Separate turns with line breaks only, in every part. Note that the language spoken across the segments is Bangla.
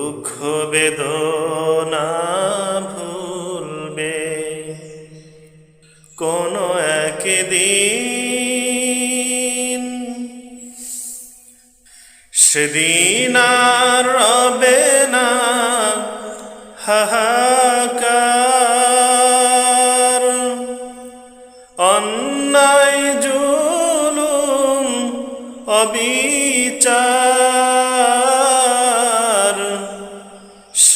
দুঃখ বেদনা ভুলবে। কোনো একদিন সেদিন আর রবে না হাহাকার। অন্যায় জুলুম অবিচার।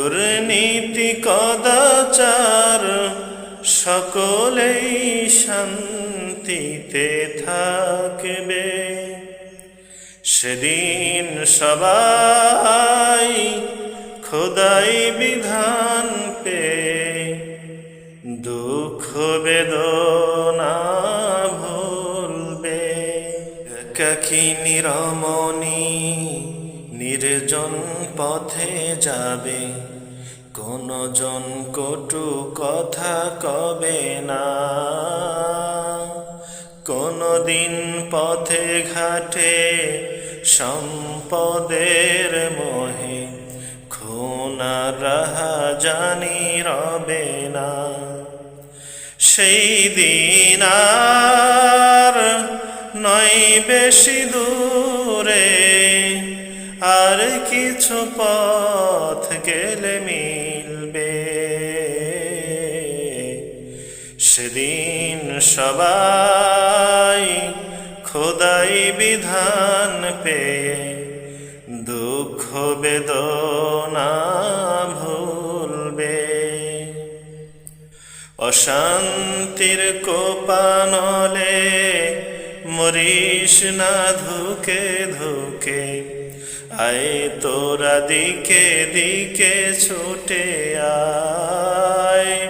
দুর্নীতি, কদাচার, সকলেই শান্তিতে থাকবে। সেদিন সবাই খোদাই বিধান পে দুঃখ বেদনা ভুলবে। একাকি নিরমণি নির্জন পথে যাবে কোন জন কটু কথা কবে না। কোন দিন পথে ঘাটে সম্পদের মোহে খুনা রাহা জানি রবে না। সেই দিন আর নয় বেশি দূরে আর কিছু পথ গেলে মিলবে। সেদিন সবাই খোদাই বিধান পেয়ে দুঃখ বেদনা ভুলবে। অশান্তির কোপানলে মরিস না ধুকে ধুকে আয় তোরা দিকে দিকে ছুটে আয়।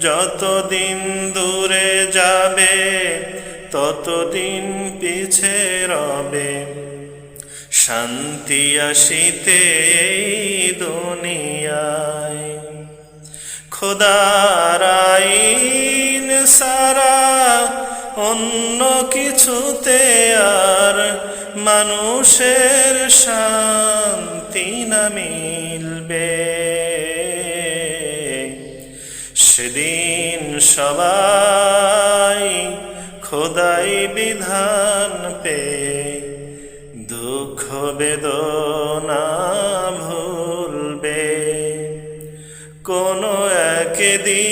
যতদিন দূরে যাবে, ততদিন পিছে রবে। শান্তি আসিতে এই দুনিয়ায়। খোদার আইন সারা অন্য কিছুতে আর মানুষের শান্তি না মিলবে। সেদিন সবাই খোদাই বিধান পে দুঃখ বেদনা ভুলবে। কোনো একদিন